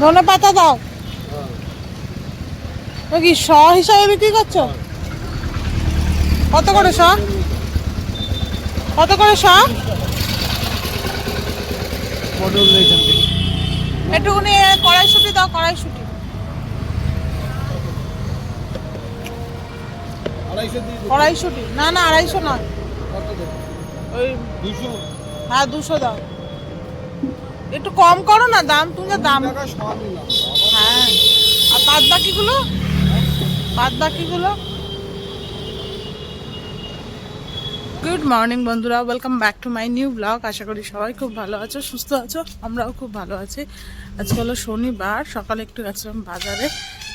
ধনে পাতা দাও। কি শ হিসাবে বিক্রি করছ? কত করে শ কত করে শ একটুখানি কড়াইশুটি দাও কড়াইশুটি। কড়াইশুটি? না না আড়াইশো না কত দেবো? ওই হ্যাঁ দুশো দাও। একটু কম করো না দাম তুমি যা দাম হ্যাঁ। আর বাদ বাকিগুলো বাদ বাকিগুলো গুড মর্নিং বন্ধুরা welcome back to my new blog আশা করি সবাই খুব ভালো আছো সুস্থ আছো আমরাও খুব ভালো আছি। আজকে হলো শনিবার সকালে একটু গেছিলাম বাজারে।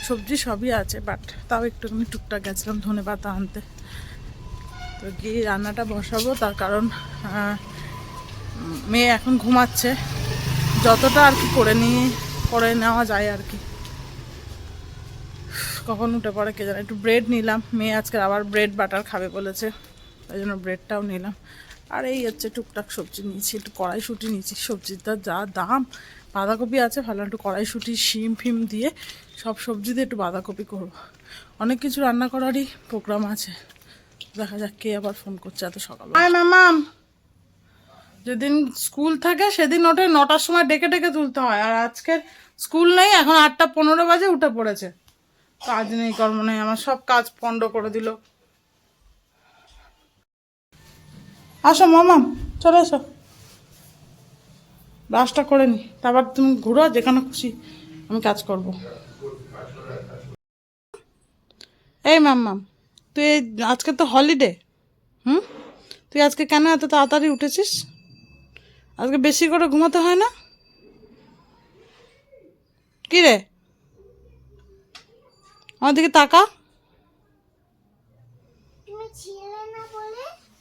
সবজি সবই আছে বাট তাও একটুখানি টুকটাক গেছিলাম ধনে পাতা আনতে। তো গিয়ে রান্নাটা বসাবো তার কারণ মেয়ে এখন ঘুমাচ্ছে। যতটা আর কি করে নিয়ে করে নেওয়া যায় আর কি। কখন উঠে পড়ে কে জানে। একটু ব্রেড নিলাম। মেয়ে আজকে আবার ব্রেড বাটার খাবে বলেছে, তাই জন্য ব্রেডটাও নিলাম। আর এই হচ্ছে টুকটাক সবজি নিয়েছি, একটু কড়াইশুটি নিয়েছি। সবজির সবজিটা যা দাম, বাঁধাকপি আছে ভালো একটু কড়াইশুটি, শিম ফিম দিয়ে সব সবজি দিয়ে একটু বাঁধাকপি করব। অনেক কিছু রান্না করারই প্রোগ্রাম আছে। দেখা যাক কে আবার ফোন করছে এত সকাল ম্যাম যেদিন স্কুল থাকে সেদিন ওঠে নটার সময় ডেকে ডেকে তুলতে হয়। আর আজকের স্কুল নেই, এখন আটটা পনেরো বাজে উঠে পড়েছে। কাজ নেই, কর্ম নেই, আমার সব কাজ পণ্ড করে দিল। আসো মামাম চলে এসো। ব্রাশটা করে নি, তারপর তুমি ঘুরো, যেখানে খুশি আমি কাজ করব। এই ম্যাম ম্যাম তুই আজকে তো হলিডে হুম? তুই আজকে কেন এত তাড়াতাড়ি উঠেছিস? আজকে বেশি করে ঘুমাতে হয় না? কি রে? আমার দিকে তাকা।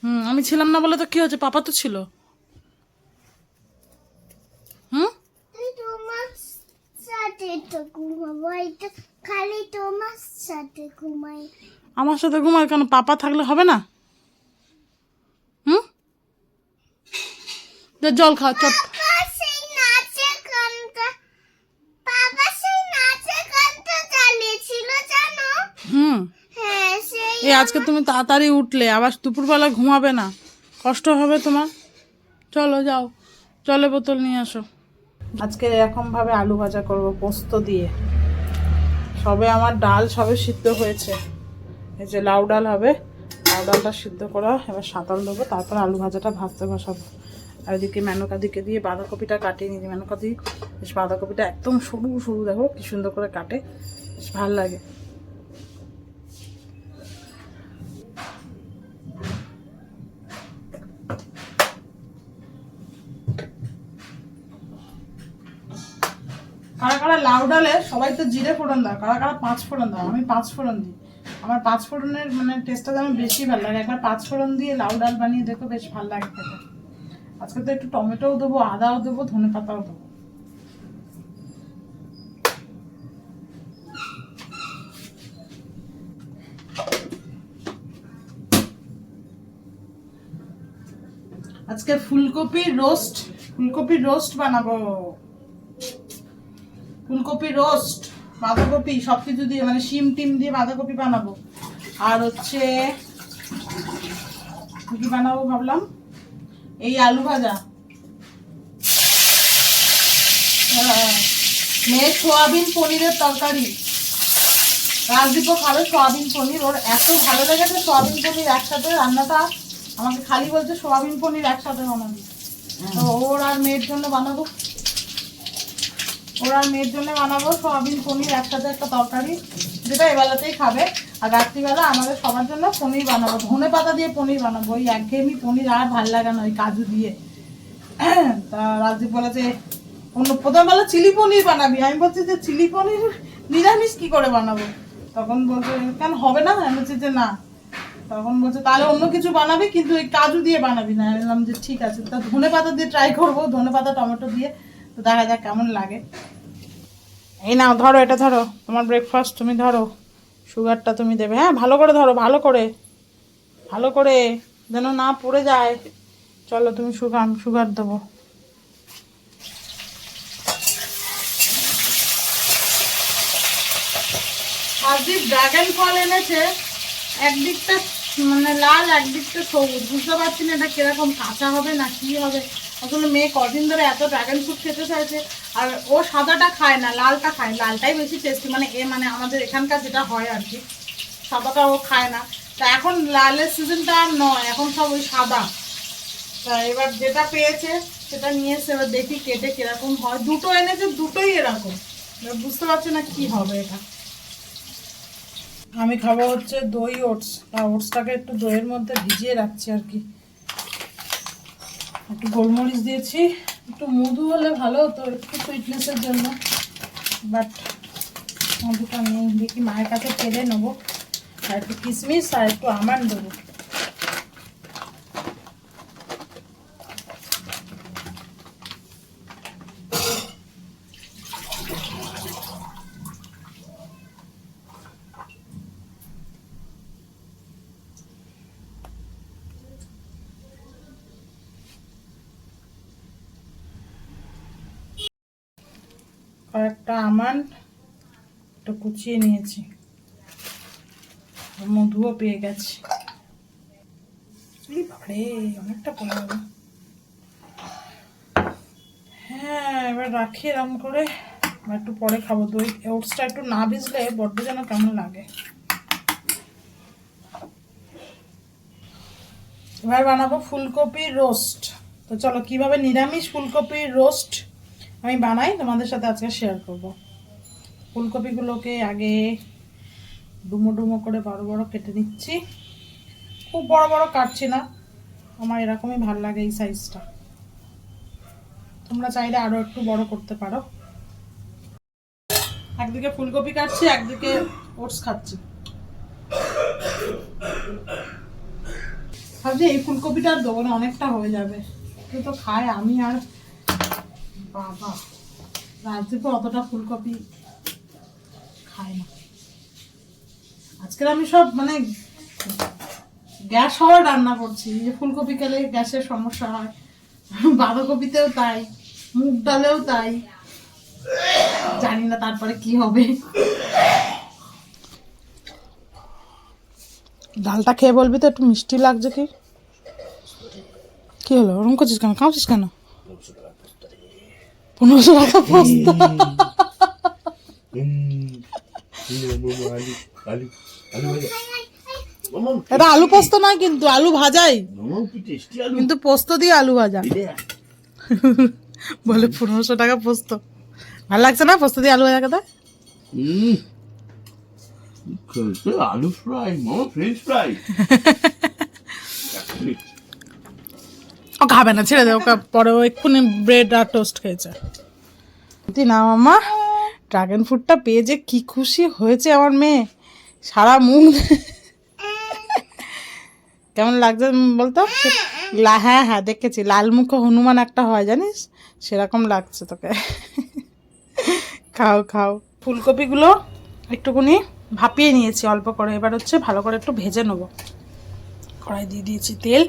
হুম আমি ছিলাম না বলে তো কি হচ্ছে পাপা তো ছিল। হুম? সাথে ঘুমাই। আমার সাথে ঘুমায় কেন? পাপা থাকলে হবে না হুম যা জল খা চপ বাবা সেই নাচের গানটা বাবা সেই নাচের গানটা চালিয়েছিল জানো? হুম। হ্যাঁ এই আজকে তুমি তাড়াতাড়ি উঠলে আবার দুপুরবেলা ঘুমাবে না। কষ্ট হবে তোমার? চলো যাও জলে বোতল নিয়ে আসো। আজকে এরকমভাবে আলু ভাজা করব পোস্ত দিয়ে। সবে আমার ডাল সবে সিদ্ধ হয়েছে। এই যে লাউ ডাল হবে লাউ ডালটা সিদ্ধ করা এবার সাঁতাল দেবো তারপর আলু ভাজাটা ভাজতে বসাবো। আর এদিকে মেনকা দিকে দিয়ে বাঁধাকপিটা কাটিয়ে নিই মেনকা দিয়ে বেশ বাঁধাকপিটা একদম সরু সরু, দেখো কি সুন্দর করে কাটে। বেশ ভালো লাগে। কারা কারা লাউ ডালে, সবাই তো জিরে ফোড়ন দাও। কারা কারা পাঁচ ফোড়ন দাও, আমি পাঁচ ফোড়ন দিই। আমার পাঁচ ফোড়নের মানে টেস্টটা যেন বেশি ভালো লাগে। একবার পাঁচ ফোড়ন দিয়ে লাউ ডাল বানিয়ে দেখো, বেশ ভালো লাগে খেতে। আজকে তো একটু টমেটোও দেবো, আদাও দেবো, ধনে পাতাও দেবো। আজকে ফুলকপির রোস্ট রোস্ট বানাবো। ফুলকপি রোস্ট, বাঁধাকপি সব কিছু দিয়ে মানে শিম টিম দিয়ে বাঁধাকপি বানাবো। আর হচ্ছে, কি বানাবো ভাবলাম? এই আলু ভাজা। হ্যাঁ, মেয়ে সোয়াবিন পনিরের তরকারি। রাজদীপও খাবে সোয়াবিন পনির। ওর এত ভালো লেগেছে সোয়াবিন পনির একসাথে রান্নাটা। আমাকে খালি বলছে সোয়াবিন পনির একসাথে বানাবি। তো ওর আর মেয়ের জন্য বানাবো। ওর আর মেয়ের জন্য বানাবো সোয়াবিন পনির একসাথে একটা তরকারি। যেটা এবেলাতেই খাবে। আর রাত্রিবেলা আমাদের সবার জন্য পনির বানাবো। ধনে পাতা দিয়ে পনির বানাবো। ওই একঘেয়েমি পনির আর ভালো লাগে না ওই কাজু দিয়ে। তা রাজদীপ বলেছে, অন্য প্রথমবেলা চিলি পনির বানাবি। আমি বলছি যে, চিলি পনির নিরামিষ কি করে বানাবো? তখন বলছে, কেন হবে না? আমি বলছি যে, না। তখন বলছে, তাহলে অন্য কিছু বানাবি, কিন্তু ওই কাজু দিয়ে বানাবি। না, আমি বললাম যে, ঠিক আছে। তা ধনে পাতা দিয়ে ট্রাই করব, ধনে পাতা, টমেটো দিয়ে। তো দেখা যাক কেমন লাগে। এই নাও, ধরো এটা, ধরো। তোমার ব্রেকফাস্ট তুমি ধরো। সুগারটা তুমি দেবে। হ্যাঁ ভালো করে ধরো, ভালো করে। ভালো করে, যেন না পড়ে যায়। চলো তুমি সুগার সুগার দেবো। হাজির ড্রাগন ফল এনেছে, একদিকটা মানে লাল, একদিকটা সবুজ। বুঝতে পারছি না এটা কীরকম কাঁচা হবে না কি হবে। আসলে মেয়ে কদিন ধরে এত ড্রাগন ফ্রুট খেতে চাইছে, আর ও সাদাটা খায় না, লালটা খায় লালটাই বেশি টেস্টি মানে এ মানে আমাদের এখানকার যেটা হয় আর কি, সাদাটা ও খায় না। তা এখন লালের সিজনটা আর নয়, এখন সব ওই সাদা। তা এবার যেটা পেয়েছে, সেটা নিয়ে এসে এবার দেখি কেটে কীরকম হয়। দুটো এনেছে, দুটোই এরকম। এবার বুঝতে পারছি না কি হবে এটা। আমি খাব হচ্ছে দই ওটস। আর ওটসটাকে একটু দইয়ের মধ্যে ভিজিয়ে রাখছি আর কি। একটু গোলমরিচ দিয়েছি, একটু মধু হলে ভালো হতো, একটু সুইটনেসের জন্য। বাট মধুটা নেই দেখি মায়ের কাছে ফেলে নেব। আর একটু কিশমিশ আর একটু আমার দেবো কয়েকটা আমান একটু নিয়েছি। মধুও পেয়ে গেছি। বাবারে, অনেকটা পড়ে গেল হ্যাঁ এবার রাখি এরম করে। একটু পরে খাব দই। ওটসটা একটু না ভিজলে বড্ড যেন কেমন লাগে। এবার বানাবো ফুলকপির রোস্ট। তো চলো, কীভাবে নিরামিষ ফুলকপির রোস্ট আমি বানাই, তোমাদের সাথে আজকে শেয়ার করব। ফুলকপিগুলোকে আগে ডুমো ডুমো করে বড় বড় কেটে নিচ্ছি। খুব বড় বড় কাটছি না। আমার এরকমই ভালো লাগে এই সাইজটা তোমরা চাইলে আরও একটু বড় করতে পারো। একদিকে ফুলকপি কাটছি, একদিকে ওটস খাচ্ছি। ভাবছি এই ফুলকপিটা আর দেবো না অনেকটা হয়ে যাবে। কেউ তো খায় আমি আর বাবা। রাজদীপও অতটা ফুলকপি খায় না। আজকের আমি সব মানে গ্যাস হওয়ার রান্না করছি। যে ফুলকপি খেলে গ্যাসের সমস্যা হয়। বাঁধাকপিতেও তাই মুগ ডালেও তাই। জানি না তারপরে কি হবে। ডালটা খেয়ে বলবি তো একটু মিষ্টি লাগছে কি? কি হলো? ওরকম করছিস কেন? খাওয়াছিস কেন? পনেরোশো টাকা পোস্ত এটা আলু পোস্ত নয় কিন্তু, আলু ভাজাই। কিন্তু পোস্ত দিয়ে আলু ভাজা। বলে পনেরোশো টাকা পোস্ত। ভালো লাগছে না পোস্ত দিয়ে আলু ভাজা কথা? আলু ফ্রাই ফ্রেঞ্চ ফ্রাই ও খাবে না, ছেড়ে দে, ওকে। পরে এক্ষুনি ব্রেড আর টোস্ট খেয়েছে। না মামা ড্রাগন ফ্রুটটা পেয়ে যে কি খুশি হয়েছে আমার মেয়ে। সারা মুখ কেমন লাগছে বলতো? হ্যাঁ হ্যাঁ দেখেছি। লাল মুখ হনুমান একটা হয়, জানিস? সেরকম লাগছে তোকে। খাও খাও। ফুলকপিগুলো একটুকুনি ভাপিয়ে নিয়েছি অল্প করে। এবার হচ্ছে ভালো করে একটু ভেজে নেব। কড়াই দিয়ে দিয়েছি তেল।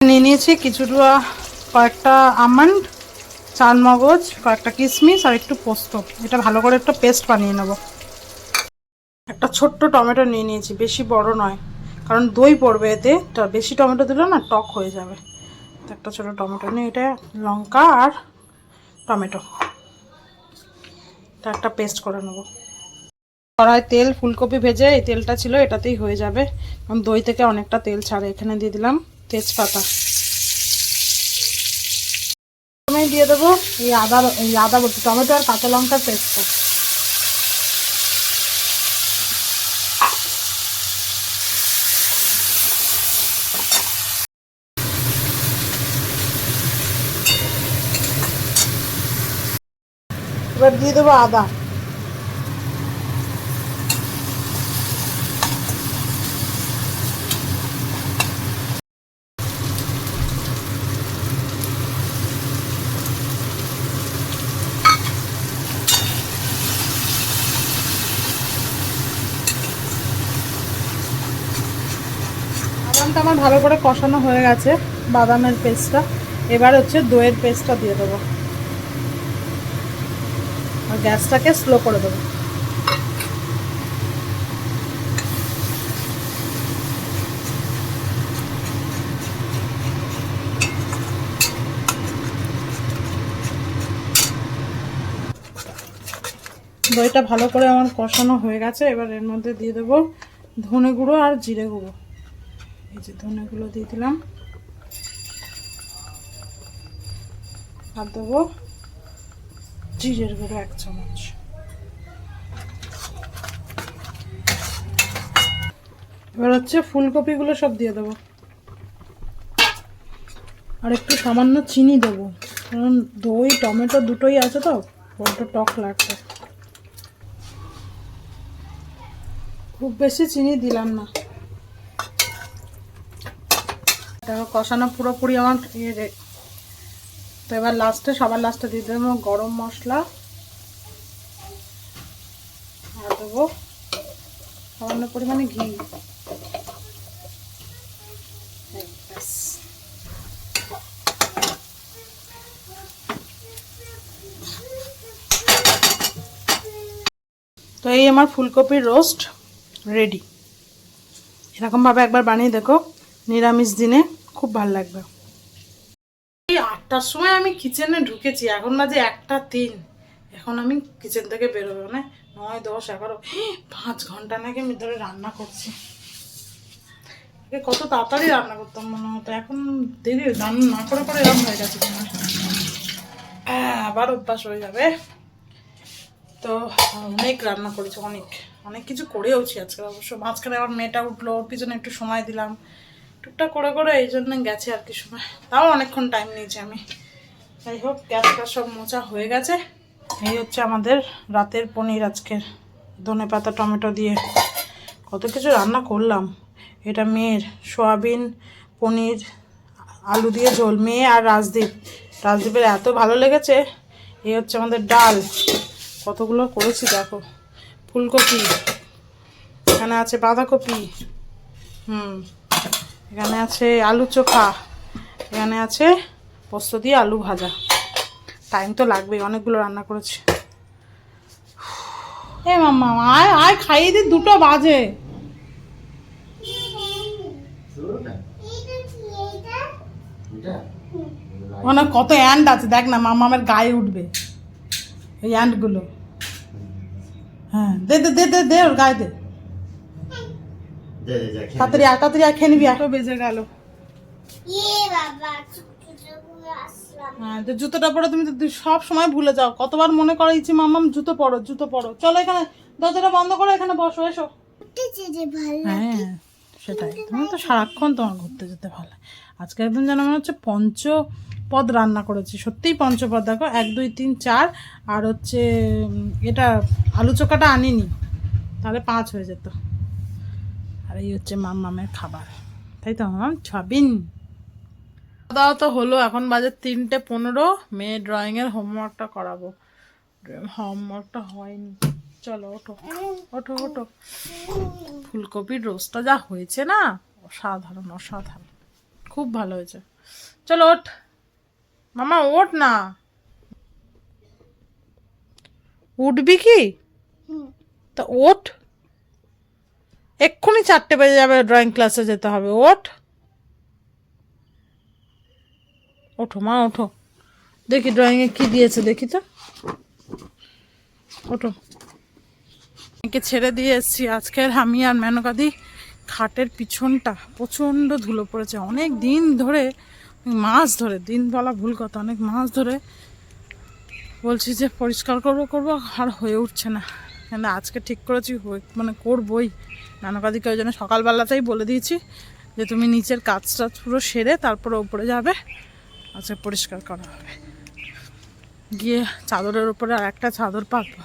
নিয়ে নিয়েছি কিছুটা কয়েকটা আমন্ড চাল মগজ, কয়েকটা কিশমিশ আর একটু পোস্ত। এটা ভালো করে একটু পেস্ট বানিয়ে নেব। একটা ছোট্ট টমেটো নিয়ে নিয়েছি, বেশি বড় নয়, কারণ দই পড়বে এতে। তা বেশি টমেটো দিলে না টক হয়ে যাবে। একটা ছোট টমেটো নিয়ে এটা, লঙ্কা আর টমেটো। এটা একটা পেস্ট করে নেব। কড়াই তেল, ফুলকপি ভেজে এই তেলটা ছিল, এটাতেই হয়ে যাবে। কারণ দই থেকে অনেকটা তেল ছাড়ে, এখানে দিয়ে দিলাম তেজপাতা আমি দিয়ে দেবো। এই আদা এই আদা বলছি, টমেটো আর কাঁচা লঙ্কার পেস্টটা এবার দিয়ে দেবো আদা। বাদামটা আমার ভালো করে কষানো হয়ে গেছে বাদামের পেস্টটা। এবার হচ্ছে দইয়ের পেস্টটা দিয়ে দেবো। আর গ্যাসটাকে স্লো করে দেবো। দইটা ভালো করে আমার কষানো হয়ে গেছে। এবার এর মধ্যে দিয়ে দেবো ধনে গুঁড়ো আর জিরে গুঁড়ো। এই যে ধনে গুঁড়ো দিয়ে দিলাম। আর দেবো জিরের গুঁড়ো এক চামচ। এবার হচ্ছে ফুলকপিগুলো সব দিয়ে দেবো। আর একটু সামান্য চিনি দেবো। কারণ দই, টমেটো দুটোই আছে তো, বড্ড টক লাগবে খুব বেশি চিনি দিলাম না। দেখো কষানো পুরোপুরি আমার ইয়ে তো এবার লাস্টে সবার লাস্টে দিয়ে দেবো গরম মশলা। আর দেবো সামান্য পরিমাণে ঘি। তো এই আমার ফুলকপির রোস্ট রেডি এরকমভাবে একবার বানিয়ে দেখো। নিরামিষ দিনে খুব ভালো লাগবে। এই আটটার সময় আমি কিচেনে ঢুকেছি, এখন না যে একটা তিন। এখন আমি কিচেন থেকে বেরোবো মানে নয়, দশ, এগারো। পাঁচ ঘণ্টা নাকি আমি ধরে রান্না করছি। কত তাড়াতাড়ি রান্না করতাম মনে হতো, এখন দেরি রান্না না করে করে এরকম হয়ে গেছে আবার অভ্যাস হয়ে যাবে। তো, অনেক রান্না করেছি, অনেক। অনেক কিছু করেওছি আজকে অবশ্য। মাঝখানে আমার মেয়েটা উঠল, ওর পিছনে একটু সময় দিলাম। টুকটাক করে করে এই জন্য গেছে আর কি সময়। তাও অনেকক্ষণ টাইম নিয়েছি আমি। যাই হোক, গ্যাসটা সব মোচা হয়ে গেছে। এই হচ্ছে আমাদের রাতের পনির আজকের। ধনে পাতা, টমেটো দিয়ে কত কিছু রান্না করলাম। এটা মেয়ের সোয়াবিন, পনির, আলু দিয়ে ঝোল। মেয়ে আর রাজদীপ। রাজদীপের এত ভালো লেগেছে। এই হচ্ছে আমাদের ডাল। কতগুলো করেছি দেখো। ফুলকপি, এখানে আছে বাঁধাকপি। হুম। এখানে আছে আলু চোখা। এখানে আছে পোস্ত দিয়ে আলু ভাজা। টাইম তো লাগবেই, অনেকগুলো রান্না করেছি। এ মাম্মা, আয় আয়, খাইয়ে দি, দুটো বাজে। ওখানে কত অ্যান্ড আছে, দেখ না, মামামের গায়ে উঠবে। এই অ্যান্ডগুলো হ্যাঁ দে দে দে দে দে, ওর গায়ে দে। তাড়াতাড়ি আয় তাড়াতাড়ি খেয়ে নিবি এত বেজে গেল। করে হ্যাঁ তো জুতোটা পরে তুমি তো সব সময় ভুলে যাও। কতবার মনে করাইছি মামাম জুতো পরো জুতো পরো। চলো এখানে দরজাটা বন্ধ করো এখানে বসো এসো। হ্যাঁ সেটাই। তুমি তো সারাক্ষণ তোমার ঘুরতে যেতে ভালো। আজকে একদম যেন মনে হচ্ছে পঞ্চপদ রান্না করেছি। সত্যিই পঞ্চপদ দেখো এক দুই তিন চার আর হচ্ছে এটা আলু চোখাটা আনিনি। তাহলে পাঁচ হয়ে যেত। আর এই হচ্ছে মামের খাবার। তাই তো মাম? ছবিন? দাওয়া তো হলো এখন বাজে তিনটে পনেরো মেয়ে ড্রয়িংয়ের হোমওয়ার্কটা করাবো। হোমওয়ার্কটা হয়নি। চলো ওঠো। ওঠো ওঠো। ফুলকপির রোস্টটা যা হয়েছে না অসাধারণ অসাধারণ। খুব ভালো হয়েছে। চলো ওঠ। মামা ওঠ না। উঠবি কি? তা ওঠ। এক্ষুনি চারটে বেজে যাবে ড্রয়িং ক্লাসে যেতে হবে। ওঠ। ওঠো, মা, ওঠো। দেখি ড্রয়িংয়ে কি দিয়েছে, দেখি তো। ওঠো। একে ছেড়ে দিয়ে এসেছি। আজকের আমি আর মেনকাদি খাটের পিছনটা প্রচণ্ড ধুলো পড়েছে। অনেক দিন ধরে মাস ধরে, দিন বলা ভুল কথা, অনেক মাস ধরে বলছি যে পরিষ্কার করব করব, আর হয়ে উঠছে না। কিন্তু আজকে ঠিক করেছি মানে করবই। নানকাদিকে ওই জন্য সকালবেলাতেই বলে দিয়েছি যে, তুমি নিচের কাজটা পুরো সেরে তারপরে ওপরে যাবে। আজকে পরিষ্কার করা হবে। গিয়ে চাদরের উপরে আর একটা চাদর পাতবো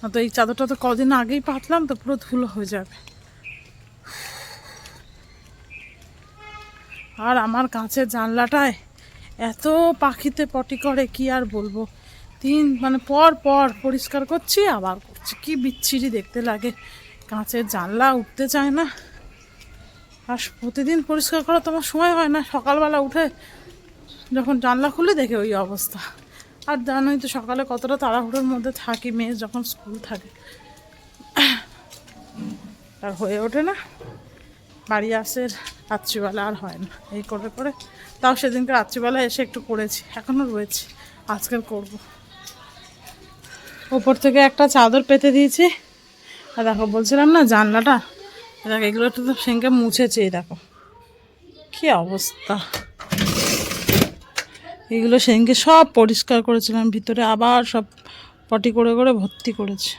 না তো এই চাদরটা তো কদিন আগেই পাতলাম, তো পুরো ধুলো হয়ে যাবে। আর আমার কাছের জানলাটায় এত পাখিতে পটি করে, কি আর বলব? তিন মানে পর পর পরিষ্কার করছি, আবার কি বিচ্ছিরি দেখতে লাগে। কাঁচের জানলা উঠতে চায় না। আর প্রতিদিন পরিষ্কার করা তোমার সময় হয় না। সকালবেলা উঠে যখন জানলা খুলে দেখে ওই অবস্থা। আর জানোই তো সকালে কতটা তাড়াহুড়োর মধ্যে থাকি, মেয়ে যখন স্কুল থাকে। আর হয়ে ওঠে না। বাড়ি আসে রাত্রিবেলা আর হয় না। এই করে করে। তাও সেদিনকে রাত্রিবেলা এসে একটু করেছি। এখনও রয়েছে। আজকাল করব। ওপর থেকে একটা চাদর পেতে দিয়েছি। আর দেখো, বলছিলাম না জানলাটা? দেখো, এগুলো একটু তো সেঙ্কে মুছেছে দেখো। কি অবস্থা? এগুলো সেদিনকে সব পরিষ্কার করেছিলাম, ভিতরে আবার সব পটি করে করে ভর্তি করেছে।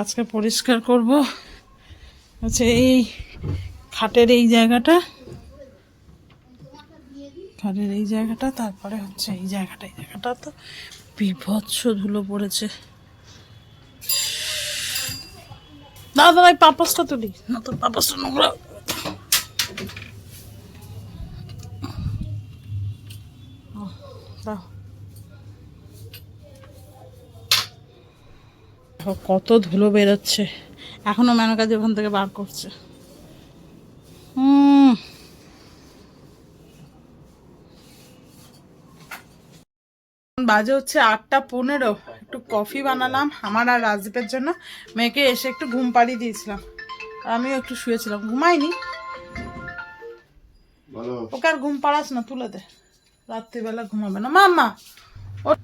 আজকে পরিষ্কার করব। আচ্ছা এই খাটের এই জায়গাটা খাটের এই জায়গাটা, তারপরে হচ্ছে এই জায়গাটা এই জায়গাটা তো বিভৎস ধুলো পড়েছে। দাদা ভাই, পাপাসটা তুলি না তো পাপাসটা নোংরা। কত ধুলো বেরোচ্ছে। এখনও মেনকাজি ওখান থেকে বার করছে। হুম। বাজে হচ্ছে আটটা পনেরো। একটু কফি বানালাম আমার আর রাজদীপের জন্য। মেয়েকে এসে একটু ঘুম পাড়িয়ে দিয়েছিলাম। আমিও একটু শুয়েছিলাম। ঘুমাইনি ওকে আর ঘুম পাড়াস না তুলে দে। রাত্রিবেলা ঘুমাবে না। মাম্মা ও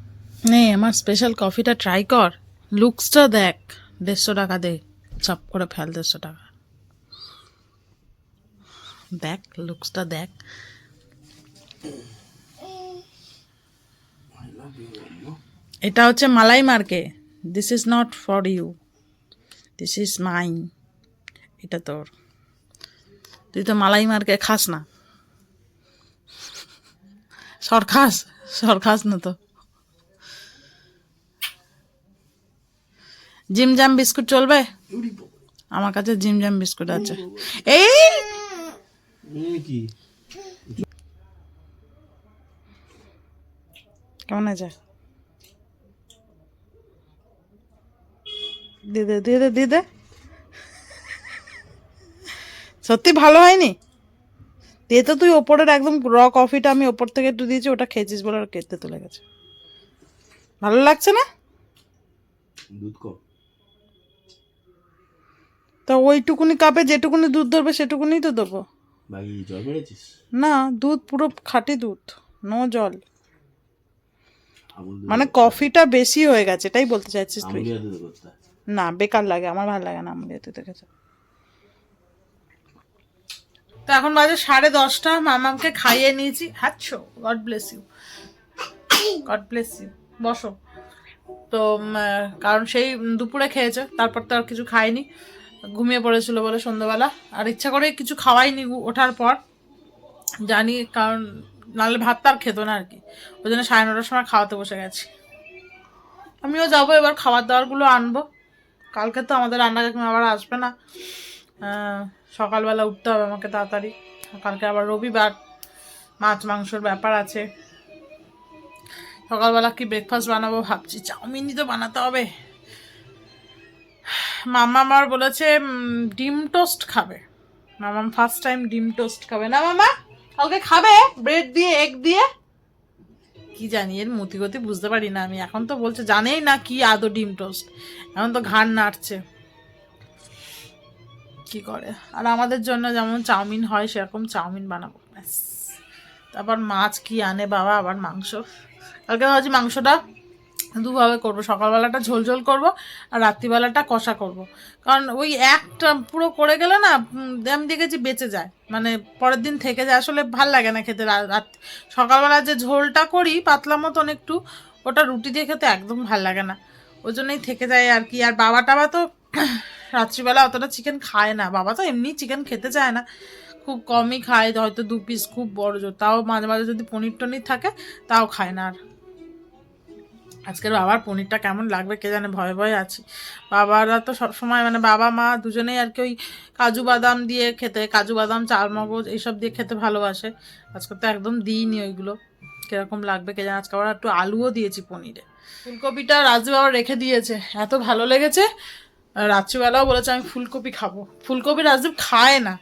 নে আমার স্পেশাল কফিটা ট্রাই কর। লুকসটা দেখ। দেড়শো টাকা দে। চাপ করে ফেল দেড়শো টাকা। দেখ লুকসটা দেখ। এটা হচ্ছে মালাই মার্কে। This is not for you this is mine এটা তোর। তুই তো মালাই মার্কে খাস না। সরখাস সরখাস না তো। জিম জাম বিস্কুট চলবে? আমার কাছে জিম জাম বিস্কুট আছে। এই! কি? কেমন আছে? দিদে দিদে দিদে সত্যি ভালো হয়নি? দিয়ে তো তুই ওপরের একদম র কফিটা আমি ওপর থেকে একটু দিয়েছি ওটা খেয়েছিস বলে আর কেটে তুলে গেছে। ভালো লাগছে না? দুধ কম। তা ওইটুকুনি কাপে যেটুকুনি দুধ ধরবে সেটুকুনি তো দেবো। জল না দুধ পুরো খাঁটি দুধ নো জল। মানে কফিটা বেশি হয়ে গেছে এটাই বলতে চাইছিস তুই? আমুলিয়া। না বেকার লাগে আমার ভালো লাগে না আমার তুই দেখেছ? তো এখন বাজে সাড়ে দশটা মামাকে খাইয়ে নিয়েছি। হাচ্ছো God bless you God bless you বসো। তো কারণ সেই দুপুরে খেয়েছে তারপর তো আর কিছু খাইনি ঘুমিয়ে পড়েছিল বলে সন্ধ্যাবেলা। আর ইচ্ছা করে কিছু খাওয়াইনি ওঠার পর। জানি কারণ নাহলে ভাত আর খেতো না আর কি ওই জন্য সাড়ে নটার সময় খাওয়াতে বসে গেছি। আমিও যাব, এবার খাবার দাবারগুলো আনব। কালকে তো আমাদের রান্না কাকিমা আবার আসবে না। সকালবেলা উঠতে হবে আমাকে তাড়াতাড়ি। কালকে আবার রবিবার। মাছ মাংসর ব্যাপার আছে। সকালবেলা কি ব্রেকফাস্ট বানাবো ভাবছি। চাউমিনই তো বানাতে হবে। মামা আমার বলেছে ডিম টোস্ট খাবে। মামাম ফার্স্ট টাইম ডিম টোস্ট খাবে। না মামা? কালকে খাবে ব্রেড দিয়ে এগ দিয়ে? কি জানি, এর মতিগতি বুঝতে পারি না আমি। এখন তো বলছে, জানেই না কি আদৌ ডিম টোস্ট। এখন তো ঘাড় নাড়ছে। কি করে? আর আমাদের জন্য যেমন চাউমিন হয়, সেরকম চাউমিন বানাবো। তারপর মাছ কি আনে বাবা? আবার মাংস। কালকে ভাবছি মাংসটা দুভাবে করব। সকালবেলাটা ঝোল ঝোল করব আর রাত্রিবেলাটা কষা করব। কারণ ওই একটা পুরো করে গেলে না আমি দেখেছি বেঁচে যায়। মানে পরের দিন থেকে যায়। আসলে ভালো লাগে না খেতে রাত সকালবেলা যে ঝোলটা করি পাতলা মতন একটু, ওটা রুটি দিয়ে খেতে একদম ভালো লাগে না। ওই জন্যই থেকে যায় আর কি। আর বাবা টাবা তো রাত্রিবেলা অতটা চিকেন খায় না। বাবা তো এমনি চিকেন খেতে চায় না। খুব কমই খায়। হয়তো দু পিস খুব বড় জোর। তাও মাঝে মাঝে যদি পনির টনির থাকে, তাও খায় না আর। আজকের বাবার পনিরটা কেমন লাগবে কে জানে, ভয়ে ভয়ে আছি। বাবারা তো সবসময় মানে বাবা, মা দুজনেই আর কি ওই কাজু বাদাম দিয়ে খেতে, কাজু বাদাম, চাল, মগজ এইসব দিয়ে খেতে ভালোবাসে। আজকে তো একদম দিইনি ওইগুলো। কীরকম লাগবে কে জানে, আজকে আবার একটু আলুও দিয়েছি পনিরে। ফুলকপিটা রাজু বাবা রেখে দিয়েছে, এত ভালো লেগেছে। রাত্রিবেলাও বলেছে আমি ফুলকপি খাব। ফুলকপি রাজদীপ খায় না।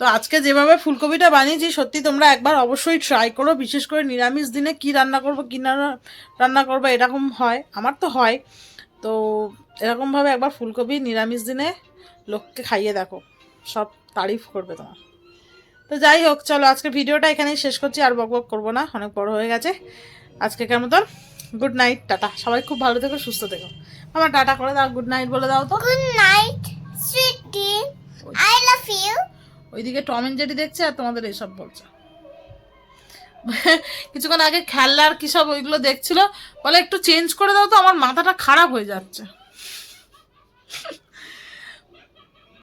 তো আজকে যেভাবে ফুলকপিটা বানিয়েছি সত্যি তোমরা একবার অবশ্যই ট্রাই করো। বিশেষ করে নিরামিষ দিনে কি রান্না করব কি না রান্না করব এরকম হয়। আমার তো হয়। তো এরকমভাবে একবার ফুলকপি নিরামিষ দিনে লোককে খাইয়ে দেখো। সব তারিফ করবে তোমার। তো যাই হোক চলো আজকে ভিডিওটা এখানেই শেষ করছি। আর বক বক করব না অনেক বড় হয়ে গেছে। আজকে কেমন গুড নাইট টাটা। সবাই খুব ভালো থেকো সুস্থ থেকো। আমার টাটা করে দাও গুড নাইট বলে দাও তো। Good night, sweetie. I love you. ওইদিকে টম এন্ড জেরি দেখছে আর তোমাদের এইসব বলছে। কিছুক্ষণ আগে খেলনার কি সব ওইগুলো দেখছিল। বলে একটু চেঞ্জ করে দাও তো, আমার মাথাটা খারাপ হয়ে যাচ্ছে।